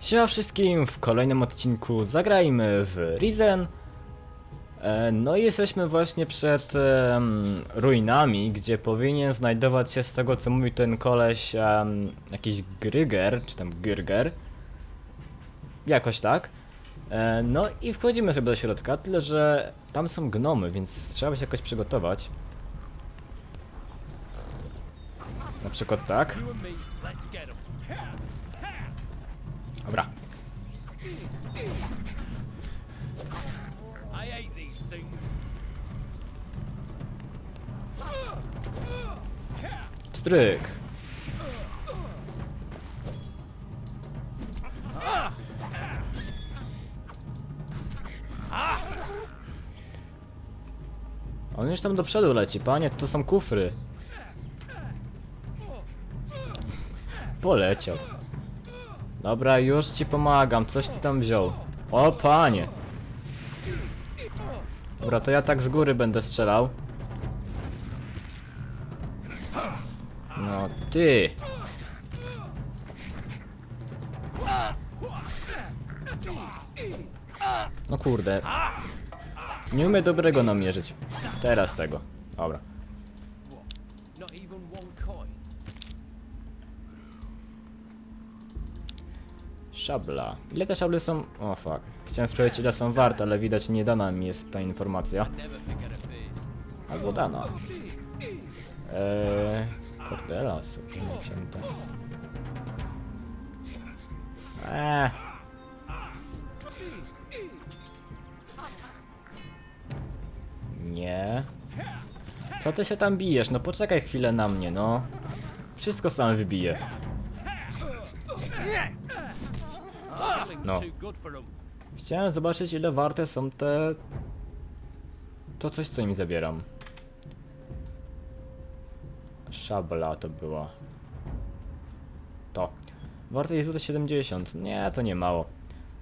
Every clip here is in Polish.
Siema wszystkim, w kolejnym odcinku zagrajmy w Risen. E, No i jesteśmy właśnie przed em, ruinami, gdzie powinien znajdować się z tego co mówi ten koleś em, jakiś Gryger, czy tam Gyrger. Jakoś tak. E, No i wchodzimy sobie do środka, tyle że tam są gnomy, więc trzeba się jakoś przygotować. Na przykład tak. Dobra. Stryk. On już tam do przodu leci, panie, to są kufry. Poleciał. Dobra, już ci pomagam, coś ty tam wziął. O, panie. Dobra, to ja tak z góry będę strzelał. No ty. No kurde. Nie umie dobrego namierzyć. Teraz tego. Dobra. Szabla. Ile te szable są? O fuck. Chciałem sprawdzić ile są warte, ale widać nie dana mi jest ta informacja. Albo dana. Eee, Cordela sobie nacięta. Eee. Nie. Co ty się tam bijesz? No poczekaj chwilę na mnie, no. Wszystko sam wybije. No. Chciałem zobaczyć ile warte są te... To coś co im zabieram. Szabla to była. To. Warte jest tutaj 70. Nie, to nie mało.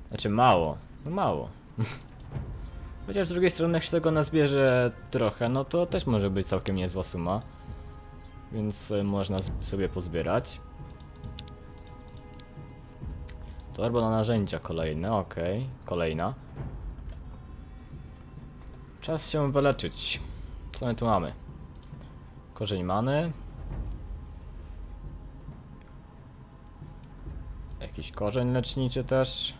Znaczy mało. No mało. Chociaż z drugiej strony jak się tego nazbierze trochę, no to też może być całkiem niezła suma. Więc e, można sobie pozbierać. Torba na narzędzia kolejne, okej. Kolejna. Czas się wyleczyć. Co my tu mamy? Korzeń many. Jakiś korzeń leczniczy też.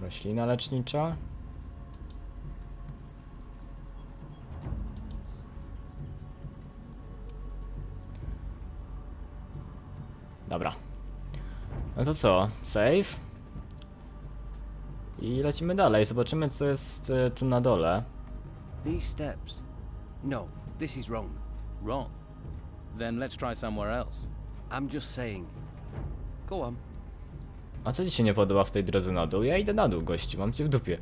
Roślina lecznicza. No to co? Save? I lecimy dalej. Zobaczymy co jest e, tu na dole. These steps. No, this is wrong. Wrong. Then let's try somewhere else. I'm just saying. Go on. A co ci się nie podoba w tej drodze na dół? Ja idę na dół, gościu. Mam cię w dupie.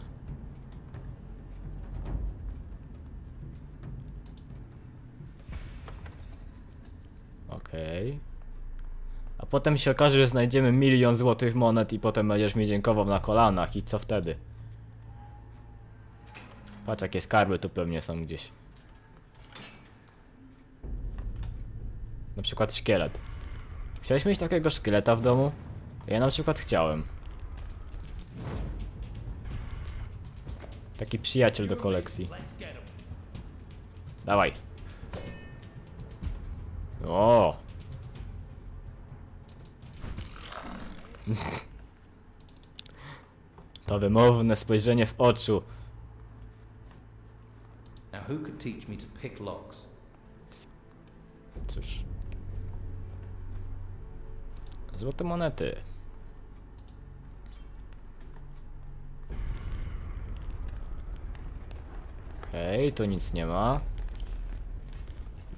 Potem się okaże, że znajdziemy milion złotych monet i potem będziesz mi dziękował na kolanach i co wtedy? Patrz jakie skarby tu pewnie są gdzieś. Na przykład szkielet. Chciałeś mieć takiego szkieleta w domu? Ja na przykład chciałem. Taki przyjaciel do kolekcji. Dawaj. O. To wymowne spojrzenie w oczu. Now, who could teach me to pick locks? Cóż. Złote monety. Okej, tu nic nie ma.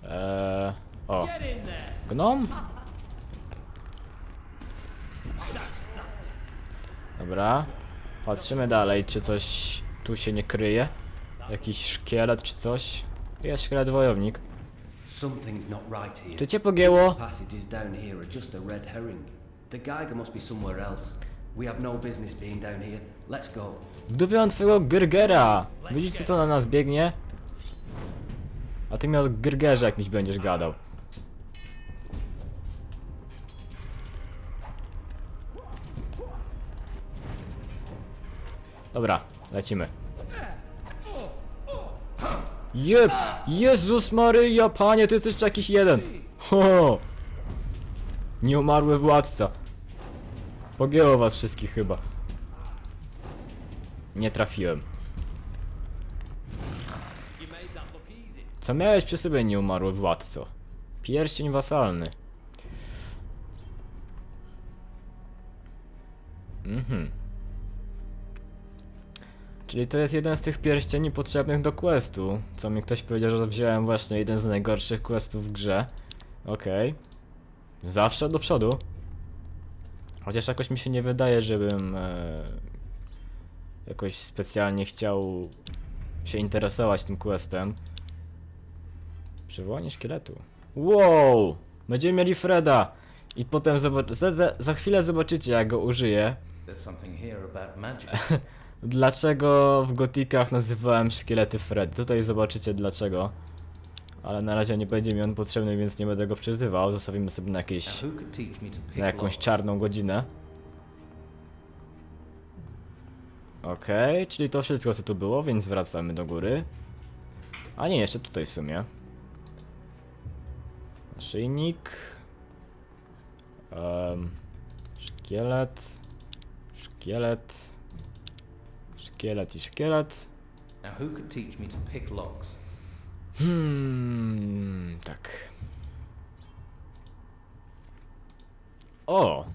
Eee, o, gnom? Dobra. Patrzymy dalej, czy coś tu się nie kryje. Jakiś szkielet czy coś. Jest szkielet wojownik. Czy cię pogięło? W dupie mam twojego Gyrgera! Widzisz co to na nas biegnie? A ty mi o Gyrgerze jakimś będziesz gadał. Dobra, lecimy. Jeb! Jezus Maryja, panie, to jest jeszcze jakiś jeden. Ho! Nieumarły władca. Pogięło was wszystkich chyba. Nie trafiłem. Co miałeś przy sobie, nieumarły władco? Pierścień wasalny. Mhm. Czyli to jest jeden z tych pierścieni potrzebnych do questu. Co mi ktoś powiedział, że wziąłem właśnie jeden z najgorszych questów w grze. Okej. Zawsze do przodu. Chociaż jakoś mi się nie wydaje, żebym e, jakoś specjalnie chciał się interesować tym questem. Przywołanie szkieletu. Wow! Będziemy mieli Freda! I potem za, za, za chwilę zobaczycie jak go użyję. Dlaczego w gotikach nazywałem szkielety Fred? Tutaj zobaczycie dlaczego. Ale na razie nie będzie mi on potrzebny, więc nie będę go przyzywał. Zostawimy sobie na, jakieś, na jakąś czarną godzinę. Okej, czyli to wszystko co tu było, więc wracamy do góry. A nie, jeszcze tutaj w sumie. Naszyjnik. Um, szkielet. Szkielet. Szkielet i szkielet. Now, who could teach me to pick locks? Hmm, tak. O!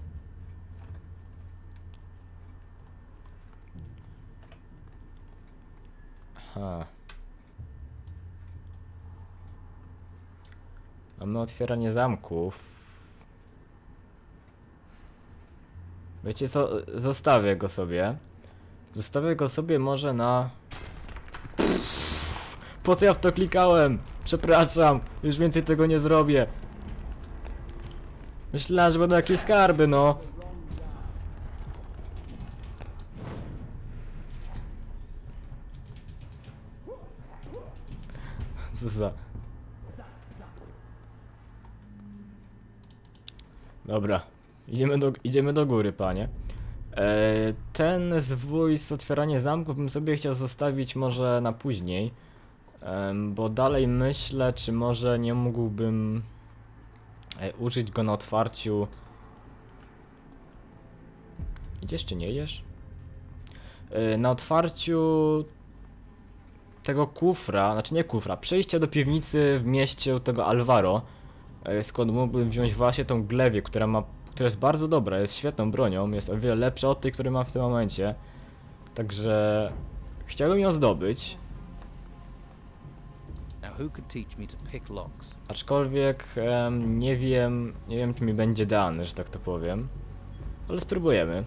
Mamy otwieranie zamków. Wiecie co? Zostawię go sobie. Zostawię go sobie może na... Po co ja w to klikałem? Przepraszam, już więcej tego nie zrobię. Myślałem, że będą jakieś skarby, no. Co za... Dobra, idziemy do, idziemy do góry, panie. E, ten zwój z otwierania zamków bym sobie chciał zostawić może na później. Bo dalej myślę, czy może nie mógłbym e, użyć go na otwarciu. Idziesz czy nie idziesz? E, na otwarciu tego kufra, znaczy nie kufra, przejście do piwnicy w mieście tego Alvaro. Skąd mógłbym wziąć właśnie tą glewię, która ma, która jest bardzo dobra, jest świetną bronią, jest o wiele lepsza od tej, której mam w tym momencie. Także chciałbym ją zdobyć. Aczkolwiek nie wiem, nie wiem czy mi będzie dane, że tak to powiem. Ale spróbujemy.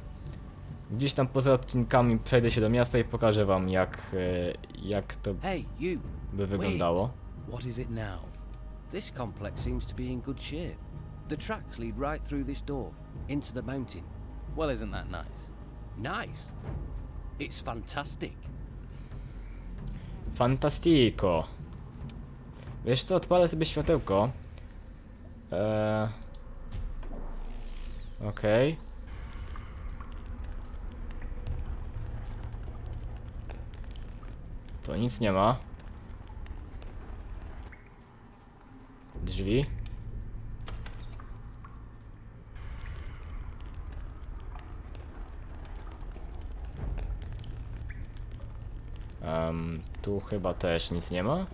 Gdzieś tam poza odcinkami przejdę się do miasta i pokażę wam jak, e, jak to by wyglądało. What is it now? This complex seems to be in good shape. The tracks lead right through this door, into the mountain. Well, isn't that nice? Nice. It's fantastic. Fantastico. Wiesz co, odpalę sobie światełko. Eee... Okej. To nic nie ma. Drzwi. Em, tu chyba też nic nie ma.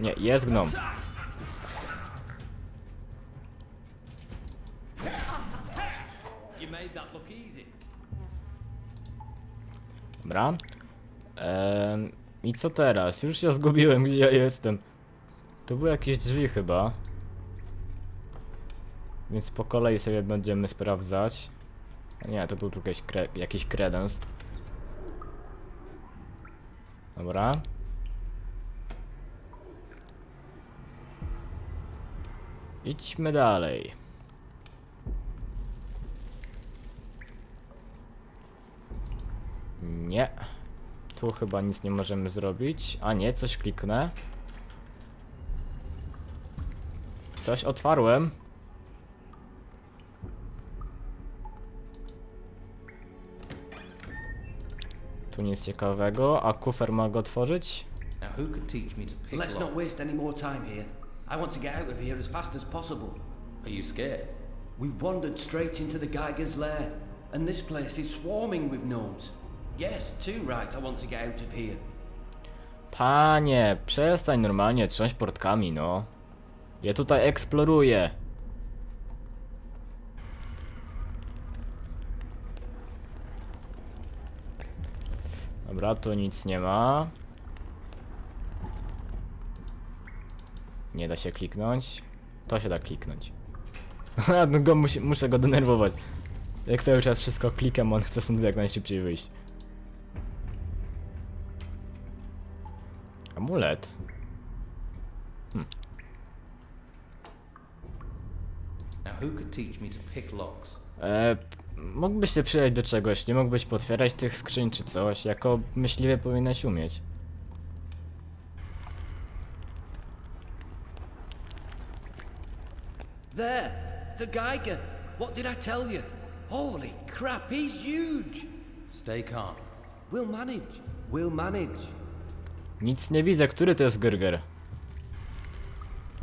Nie, jest gnom. Dobra. I co teraz? Już się zgubiłem, gdzie ja jestem. To były jakieś drzwi chyba. Więc po kolei sobie będziemy sprawdzać. Nie, to był tu jakiś, kre jakiś kredens. Dobra. Idźmy dalej. Nie. Tu chyba nic nie możemy zrobić. A nie, coś kliknę. Coś otwarłem. Tu nic ciekawego, a kufer ma go otworzyć? Let's not waste any more time here. I want to get out of here as fast as possible. Are you scared? We wandered straight into the Geiger's lair, and this place is swarming with gnomes. Yes, too right, I want to get out of here. Panie, przestań normalnie trząść portkami, no. Ja tutaj eksploruję. Dobra, tu nic nie ma. Nie da się kliknąć. To się da kliknąć. go musi, muszę go denerwować. Jak cały czas wszystko klikam, on chce stąd jak najszybciej wyjść. Amulet. Now who could teach me to pick locks? E, mógłbyś się przydać do czegoś, nie mógłbyś potwierać tych skrzyń czy coś. Jako myśliwy powinieneś umieć. There! The Geiger! What did I tell you? Holy crap, he's huge! Stay calm. We'll manage. We'll manage. Nic nie widzę, który to jest Gyrger?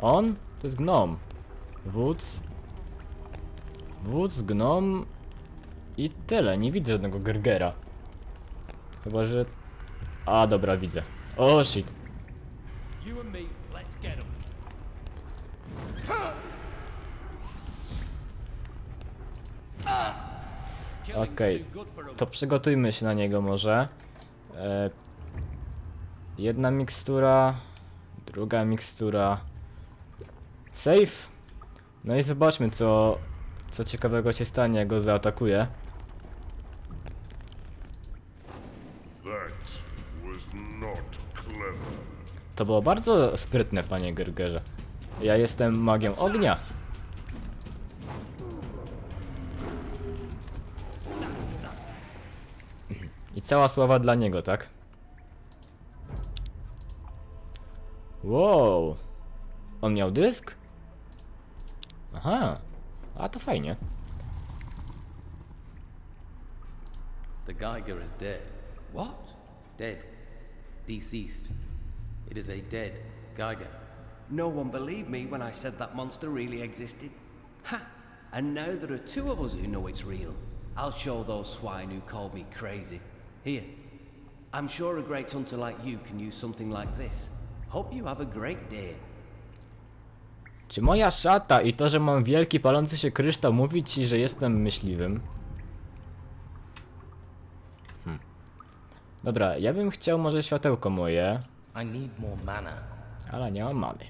On? To jest gnom. Wódz. Wódz, gnom. I tyle, nie widzę żadnego Gyrgera. Chyba, że... A, dobra, widzę. O, shit. 'em. Killing's Okej, 'em. to przygotujmy się na niego może. E, jedna mikstura, druga mikstura. Save. No i zobaczmy co, co ciekawego się stanie, jak go zaatakuje. That was not clever. To było bardzo sprytne, panie Gergerze. Ja jestem magiem ognia. I cała sława dla niego, tak? Wow. On miał dysk? Aha. A to fajnie. The Geiger is dead. What? Dead. Deceased. It is a dead Geiger. No one believed me when I said that monster really existed. Ha! And now there are two of us who know it's real. I'll show those swine who called me crazy. Here. I'm sure a great hunter like you can use something like this. Hope you have a great day. Czy moja szata i to, że mam wielki palący się kryształ mówi ci, że jestem myśliwym? Dobra, ja bym chciał może światełko moje, ale nie mam many.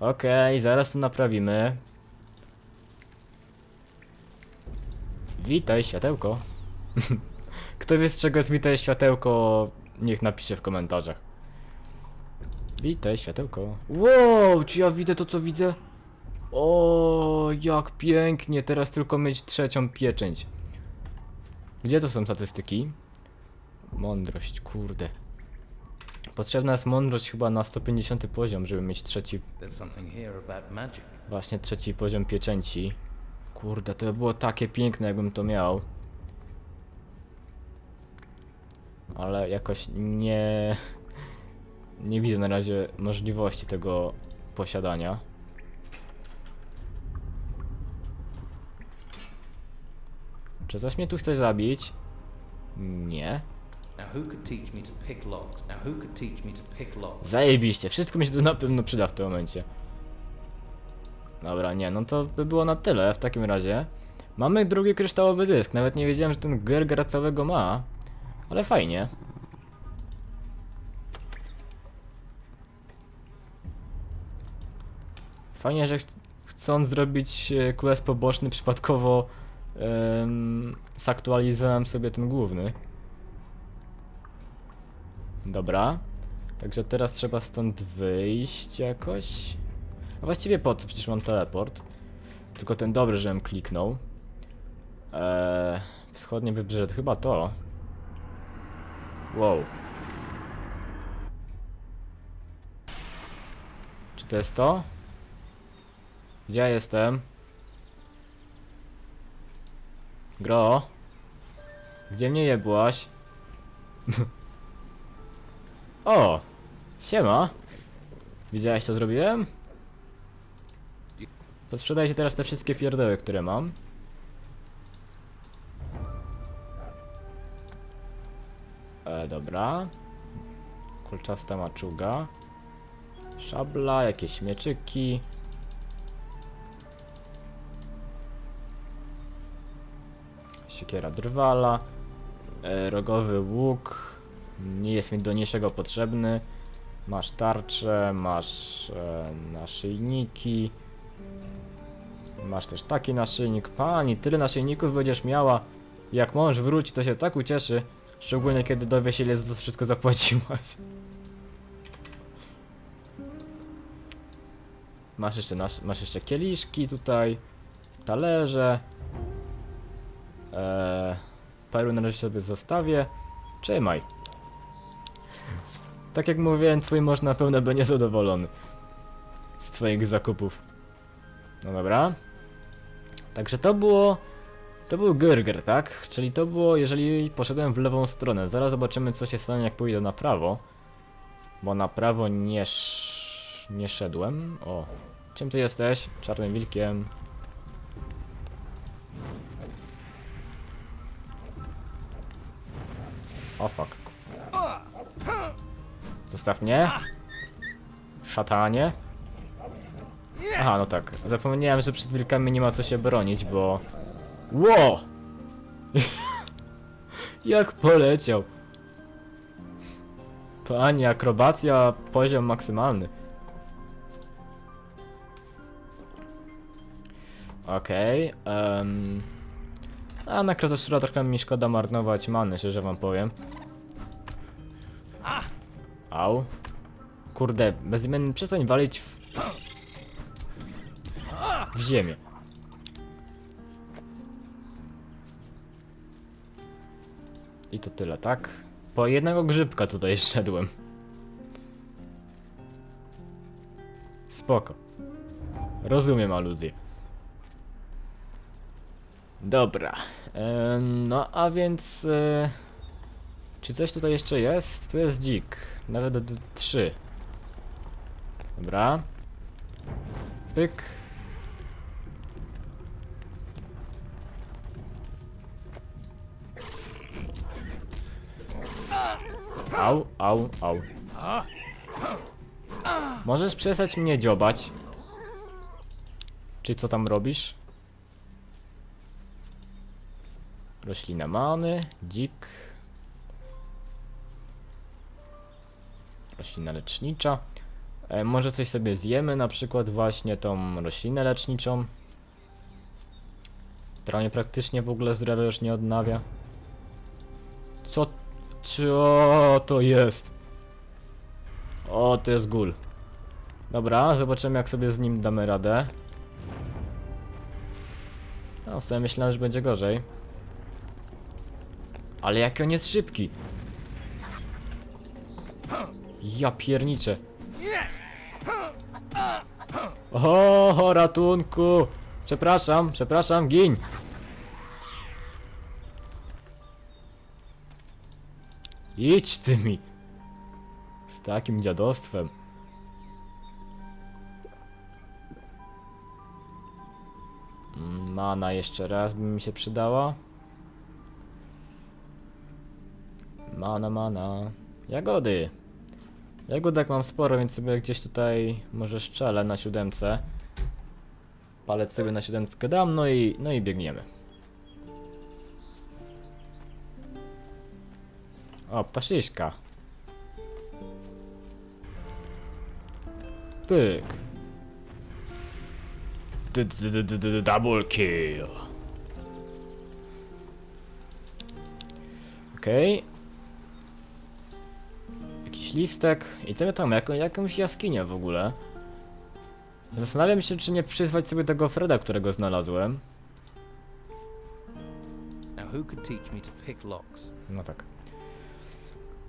Okej, zaraz to naprawimy. Witaj, światełko. Kto wie z czego jest witaj, światełko, niech napisze w komentarzach. Witaj, światełko. Wow, czy ja widzę to, co widzę? O, jak pięknie, teraz tylko mieć trzecią pieczęć. Gdzie to są statystyki? Mądrość, kurde. Potrzebna jest mądrość chyba na 150 poziom, żeby mieć trzeci, właśnie trzeci poziom pieczęci. Kurde, to by było takie piękne, jakbym to miał. Ale jakoś nie... Nie widzę na razie możliwości tego posiadania. Czy coś mnie tu chce zabić? Nie. Zajebiście, wszystko mi się tu na pewno przyda w tym momencie. Dobra, nie, no to by było na tyle w takim razie. Mamy drugi kryształowy dysk, nawet nie wiedziałem, że ten Gerger całego ma. Ale fajnie. Fajnie, że ch chcąc zrobić e, quest poboczny, przypadkowo em, zaktualizowałem sobie ten główny. Dobra. Także teraz trzeba stąd wyjść jakoś. A właściwie po co? Przecież mam teleport. Tylko ten dobry, żebym kliknął. Eee, wschodnie wybrzeże, to chyba to. Wow. Czy to jest to? Gdzie ja jestem? Gro? Gdzie mnie jebłaś? o! Siema! Widziałeś co zrobiłem? Posprzedajcie teraz te wszystkie pierdoły, które mam. E, dobra. Kulczasta maczuga. Szabla, jakieś mieczyki. Siekiera drwala. E, rogowy łuk. Nie jest mi do niczego potrzebny. Masz tarczę, masz e, naszyjniki. Masz też taki naszyjnik. Pani, tyle naszyjników będziesz miała. Jak mąż wróci, to się tak ucieszy. Szczególnie kiedy dowie się, ile za to wszystko zapłaciłaś. Masz jeszcze, nas, masz jeszcze kieliszki tutaj, talerze. Eee, paru na razie sobie zostawię. Trzymaj. Tak jak mówiłem, twój mąż na pewno będzie zadowolony z twoich zakupów. No dobra. Także to było... To był Gürger, tak? Czyli to było, jeżeli poszedłem w lewą stronę. Zaraz zobaczymy, co się stanie, jak pójdę na prawo. Bo na prawo nie, sz... nie szedłem. O, czym ty jesteś? Czarnym wilkiem. O fuck. Zostaw mnie. Szatanie. Aha, no tak. Zapomniałem, że przed wilkami nie ma co się bronić, bo... Ło! Jak poleciał. Panie, akrobacja, poziom maksymalny. Okej, em, A na Kratoszura trochę mi szkoda marnować many, szczerze wam powiem. Au. Kurde, bezimienny przestań walić w... w ziemię. I to tyle, tak? Po jednego grzybka tutaj szedłem. Spoko. Rozumiem aluzję. Dobra. No a więc... E, czy coś tutaj jeszcze jest? Tu jest dzik. Nawet trzy. Dobra. Pyk. Au, au, au. Możesz przestać mnie dziobać? Czy co tam robisz? Roślinę mamy, dzik. Roślina lecznicza. E, może coś sobie zjemy, na przykład właśnie tą roślinę leczniczą. Która mnie praktycznie w ogóle zdrowia już nie odnawia. Co? Co to jest? O, to jest gul. Dobra, zobaczymy jak sobie z nim damy radę. No, sobie myślałem, że będzie gorzej. Ale jak on jest szybki. Ja pierniczę. O, ratunku! Przepraszam, przepraszam, gin! Idź ty mi! Z takim dziadostwem. Mana jeszcze raz by mi się przydała. Mana, mana. Jagody. Jagodek mam sporo, więc sobie gdzieś tutaj może szczelę na siódemce. Palec sobie na siódemkę dam, no i, no i biegniemy. O, ptaszyszka. Pyk. D- d- d- Double kill. Okej. Jakiś listek. I co my tam? Jaką, jakąś jaskinię w ogóle. Zastanawiam się, czy nie przyzwać sobie tego Freda, którego znalazłem. No tak.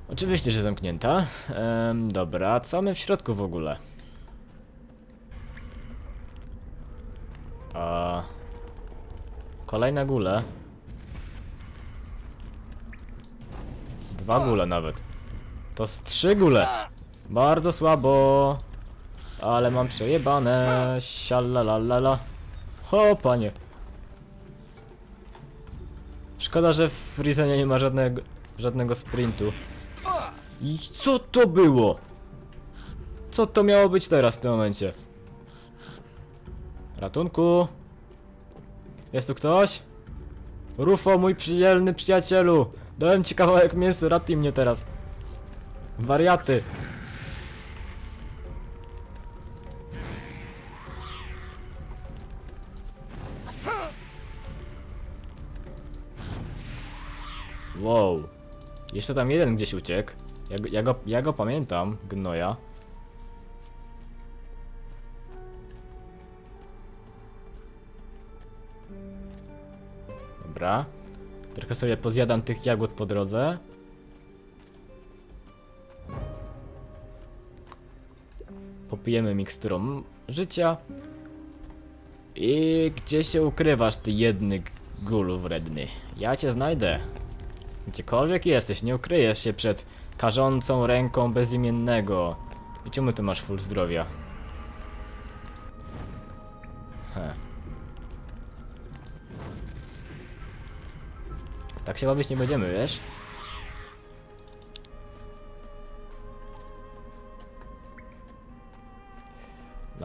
Oczywiście, że zamknięta. Em, dobra, co mamy w środku w ogóle? A... Kolejne gule. Dwa gule nawet. To z trzy gule. Bardzo słabo. Ale mam przejebane. Sialalalala. O panie. Szkoda, że w Rizenie nie ma żadnego, żadnego sprintu. I co to było? Co to miało być teraz w tym momencie? Ratunku. Jest tu ktoś? Rufo, mój przyjelny przyjacielu. Dałem ci kawałek mięsa, ratuj mnie teraz. Wariaty. Wow. Jeszcze tam jeden gdzieś uciekł. Ja, ja, go, ja go pamiętam, gnoja. Dobra. Trochę sobie pozjadam tych jagód po drodze. Popijemy miksturą życia. I gdzie się ukrywasz, ty jedny gulu wredny? Ja cię znajdę. Gdziekolwiek jesteś, nie ukryjesz się przed karzącą ręką bezimiennego. I czemu ty masz full zdrowia? He. Tak się bawić nie będziemy, wiesz?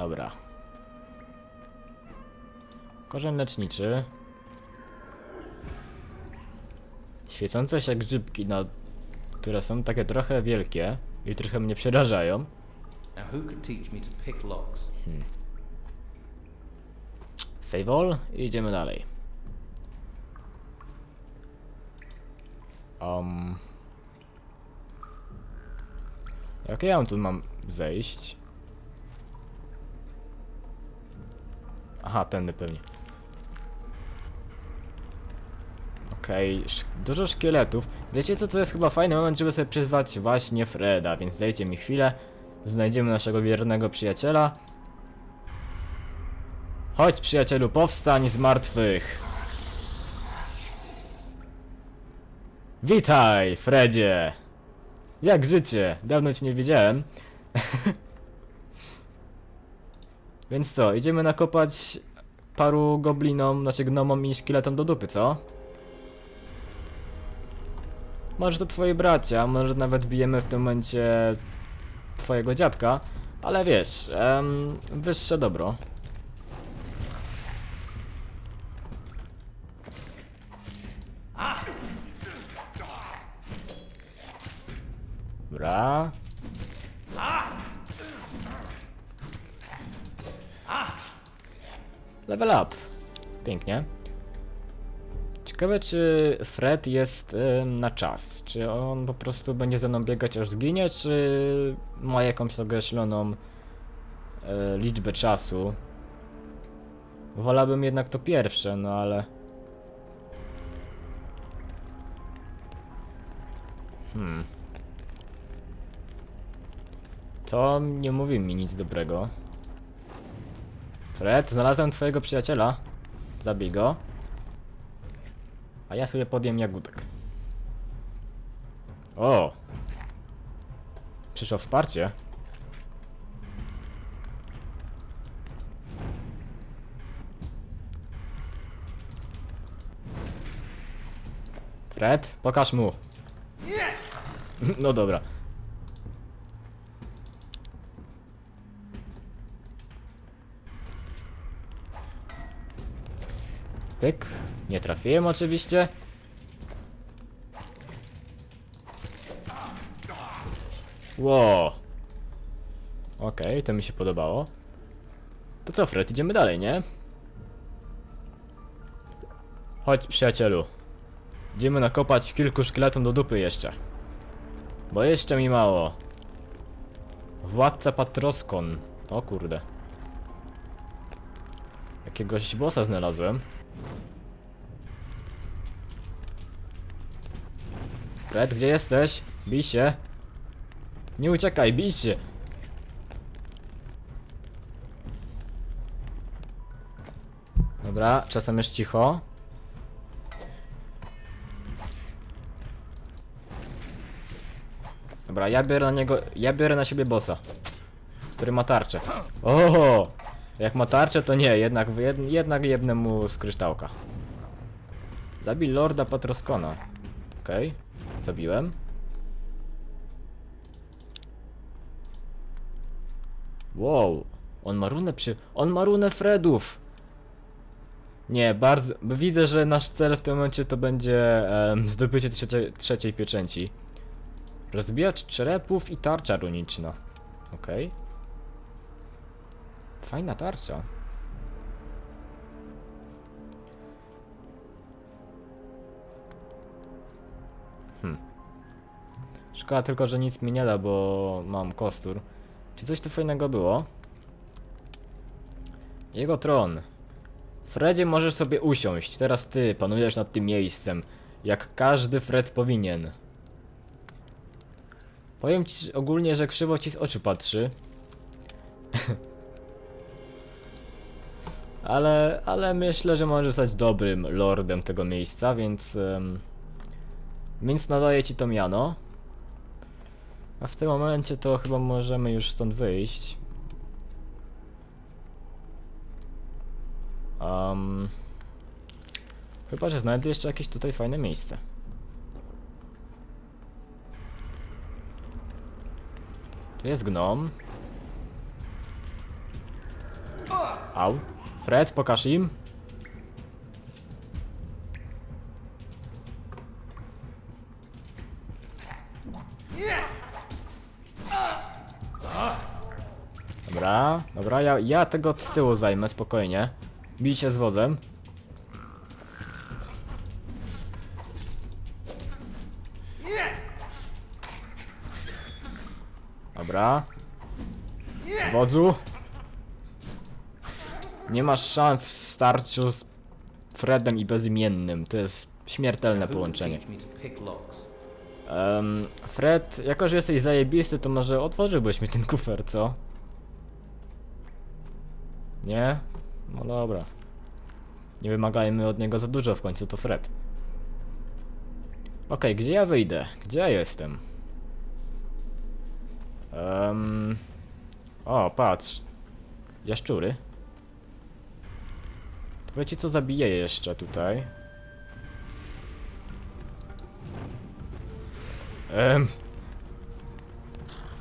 Dobra. Korzeń leczniczy. Świecące się grzybki, które są takie trochę wielkie i trochę mnie przerażają. Locks? Save all i idziemy dalej. Um. Jak ja tu mam zejść? Aha, tędy pewnie. Okej, sz- dużo szkieletów. Wiecie co, to jest chyba fajny moment, żeby sobie przyzwać właśnie Freda, więc dajcie mi chwilę. Znajdziemy naszego wiernego przyjaciela. Chodź przyjacielu, powstań z martwych. Witaj, Fredzie. Jak życie? Dawno cię nie widziałem. Więc co, idziemy nakopać paru goblinom, znaczy gnomom i szkieletom do dupy, co? Może to twoi bracia, może nawet bijemy w tym momencie twojego dziadka, ale wiesz, em, wyższe dobro. Dobra. Level up. Pięknie. Ciekawe, czy Fred jest em, na czas. Czy on po prostu będzie ze mną biegać aż zginie, czy ma jakąś określoną e, liczbę czasu. Wolałbym jednak to pierwsze, no ale... Hmm. To nie mówi mi nic dobrego. Fred, znalazłem twojego przyjaciela. Zabij go. A ja sobie podjem jagódek. O! Przyszło wsparcie. Fred, pokaż mu. No dobra. Pyk. Nie trafiłem oczywiście. Ło. Okej, to mi się podobało. To co, Fred, idziemy dalej, nie? Chodź, przyjacielu. Idziemy nakopać kilku szkieletom do dupy jeszcze. Bo jeszcze mi mało. Władca Patroskon. O kurde. Jakiegoś bossa znalazłem. Fred, gdzie jesteś? Bij się. Nie uciekaj, bij się. Dobra, czasem jest cicho. Dobra, ja biorę na niego, ja biorę na siebie bossa. Który ma tarczę. Oho! Jak ma tarczę, to nie, jednak, jed, jednak jebnę mu z kryształka. Zabij Lorda Patroskona. Okej, zabiłem. Wow, on ma runę przy... On ma runę Fredów! Nie, bardzo... Widzę, że nasz cel w tym momencie to będzie em, zdobycie trzecie, trzeciej pieczęci. Rozbijacz czerepów i tarcza runiczna. Okej. Fajna tarcza. Hmm. Szkoda tylko, że nic mi nie da, bo mam kostur. Czy coś tu fajnego było? Jego tron. Fredzie możesz sobie usiąść. Teraz ty panujesz nad tym miejscem. Jak każdy Fred powinien. Powiem ci ogólnie, że krzywo ci z oczu patrzy. Ale, ale myślę, że możesz zostać dobrym lordem tego miejsca, więc... em, więc nadaję ci to miano. A w tym momencie to chyba możemy już stąd wyjść. Um, chyba, że znajdę jeszcze jakieś tutaj fajne miejsce. Tu jest gnom. Au. Fred, pokaż im. Dobra, dobra, ja, ja tego z tyłu zajmę, spokojnie. Bij się z wodzem. Dobra. Wodzu. Nie masz szans w starciu z Fredem i bezimiennym. To jest śmiertelne połączenie. Um, Fred, jako że jesteś zajebisty, to może otworzyłbyś mi ten kufer, co? Nie? No dobra. Nie wymagajmy od niego za dużo, w końcu to Fred. Okej, gdzie ja wyjdę? Gdzie ja jestem? Um... O, patrz. Jaszczury. Wiecie co zabiję jeszcze tutaj? Em.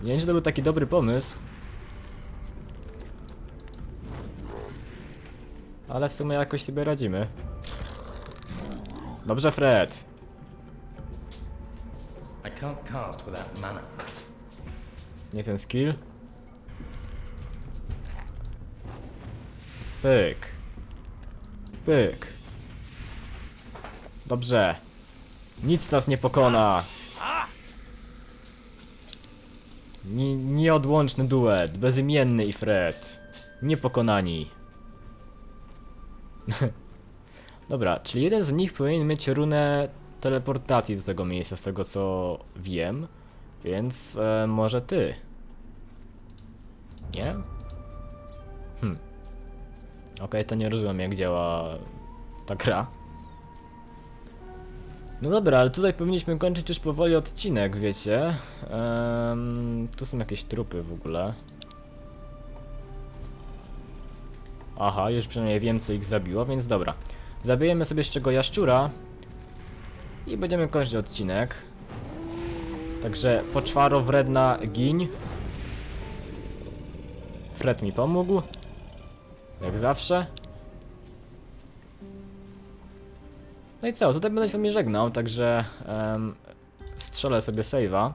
Nie wiem, czy to był taki dobry pomysł. Ale w sumie jakoś sobie radzimy. Dobrze, Fred. Nie ten skill. Pyk. Pyk. Dobrze. Nic nas nie pokona. Ni nieodłączny duet. Bezimienny i Fred. Niepokonani. Dobra, czyli jeden z nich powinien mieć runę teleportacji do tego miejsca, z tego co wiem. Więc e, może ty. Nie? Okej, to nie rozumiem jak działa ta gra. No dobra, ale tutaj powinniśmy kończyć już powoli odcinek, wiecie. Tu są jakieś trupy w ogóle. Aha, już przynajmniej wiem co ich zabiło, więc dobra. Zabijemy sobie z czego jaszczura. I będziemy kończyć odcinek. Także poczwaro wredna giń. Fred mi pomógł. Jak zawsze. No i co, tutaj będę się sobie żegnał, także em, strzelę sobie save'a.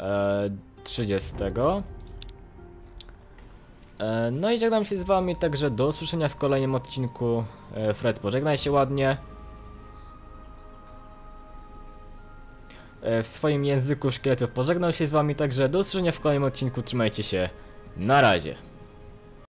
E, 30. E, no i żegnam się z wami, także do usłyszenia w kolejnym odcinku. E, Fred, pożegnaj się ładnie. E, w swoim języku szkieletów pożegnał się z wami, także do usłyszenia w kolejnym odcinku, trzymajcie się, na razie.